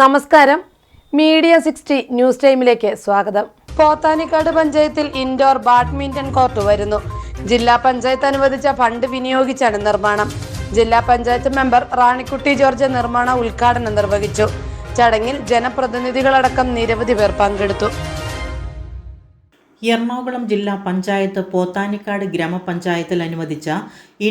നമസ്കാരം. Media sixty news ടൈമിലേക്ക് സ്വാഗതം. പോത്താനിക്കാട് പഞ്ചായത്തിൽ ഇൻഡോർ ബാഡ്മിന്റൺ കോർട്ട് വരുന്നു. ജില്ലാ പഞ്ചായത്ത് അനുവദിച്ച ഫണ്ട് വിനിയോഗിച്ചാണ് നിർമ്മാണം. ജില്ലാ പഞ്ചായത്ത് മെമ്പർ റാണിക്കുട്ടി ജോർജ് നിർമ്മാണ ഉദ്ഘാടനം നിർവഹിച്ചു. ചടങ്ങിൽ ജനപ്രതിനിധികളടക്കം നിരവധി പേർ പങ്കെടുത്തു. എറണാകുളം ജില്ലാ പഞ്ചായത്ത് പോത്താനിക്കാട് ഗ്രാമപഞ്ചായത്തിൽ അനുവദിച്ച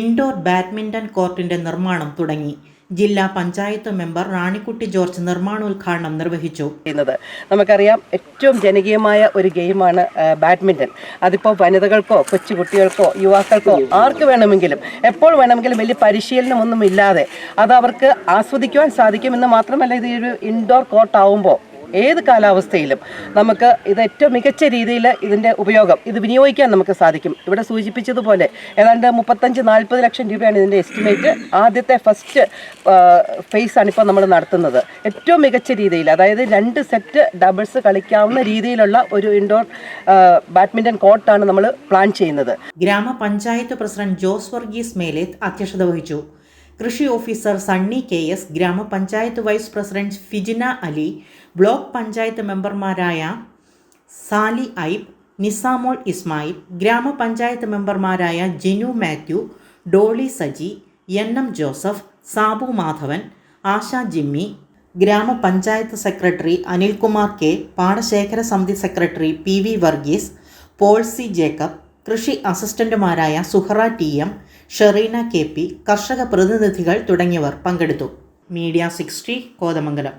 ഇൻഡോർ ബാഡ്മിന്റൺ കോർട്ടിന്റെ നിർമ്മാണം തുടങ്ങി. ജില്ലാ പഞ്ചായത്ത് മെമ്പർ റാണിക്കുട്ടി ജോർജ് നിർമ്മാണോദ്ഘാടനം നിർവഹിച്ചു. ചെയ്യുന്നത്. നമുക്കറിയാം ഏറ്റവും ജനകീയമായ ഒരു ഗെയിമാണ് ബാഡ്മിന്റൺ അതിപ്പോൾ വനിതകൾക്കോ കൊച്ചുകുട്ടികൾക്കോ യുവാക്കൾക്കോ ആർക്ക് വേണമെങ്കിലും എപ്പോൾ വേണമെങ്കിലും വലിയ പരിശീലനമൊന്നും ഇല്ലാതെ അത് അവർക്ക് ആസ്വദിക്കുവാൻ സാധിക്കുമെന്ന് മാത്രമല്ല ഇത് ഒരു ഇൻഡോർ കോർട്ട് ആവുമ്പോൾ ഏത് കാലാവസ്ഥയിലും നമുക്ക് ഇത് ഏറ്റവും മികച്ച രീതിയിൽ ഇതിന്റെ ഉപയോഗം ഇത് വിനിയോഗിക്കാൻ നമുക്ക് സാധിക്കും. ഇവിടെ സൂചിപ്പിച്ചതുപോലെ ഏതാണ്ട് മുപ്പത്തഞ്ച് നാൽപ്പത് ലക്ഷം രൂപയാണ് ഇതിന്റെ എസ്റ്റിമേറ്റ് ആദ്യത്തെ ഫസ്റ്റ് ഫേസ് ആണ് ഇപ്പോൾ നമ്മൾ നടത്തുന്നത്. ഏറ്റവും മികച്ച രീതിയിൽ അതായത് രണ്ട് സെറ്റ് ഡബിൾസ് കളിക്കാവുന്ന രീതിയിലുള്ള ഒരു ഇൻഡോർ ബാഡ്മിന്റൺ കോർട്ടാണ് നമ്മൾ പ്ലാൻ ചെയ്യുന്നത്. ഗ്രാമപഞ്ചായത്ത് പ്രസിഡന്റ് ജോസ് വർഗീസ് മേലേത്ത് അധ്യക്ഷത വഹിച്ചു. കൃഷി ഓഫീസർ സണ്ണി കെ എസ് ഗ്രാമപഞ്ചായത്ത് vice president Fijina Ali block panchayat മെമ്പർമാരായ സാലി ഐബ് നിസാമോൾ ഇസ്മായിൽ ഗ്രാമപഞ്ചായത്ത് മെമ്പർമാരായ ജിനു മാത്യു ഡോളി സജി എൻ എം ജോസഫ് സാബു മാധവൻ ആശ ജിമ്മി ഗ്രാമപഞ്ചായത്ത് സെക്രട്ടറി അനിൽകുമാർ കെ പാടശേഖര സമിതി secretary P V Varghese Polsy Jacob കൃഷി അസിസ്റ്റന്റുമാരായ Suhara T M Sherina K P കർഷക പ്രതിനിധികൾ തുടങ്ങിയവർ പങ്കെടുത്തു. Media sixty Kothamangalam.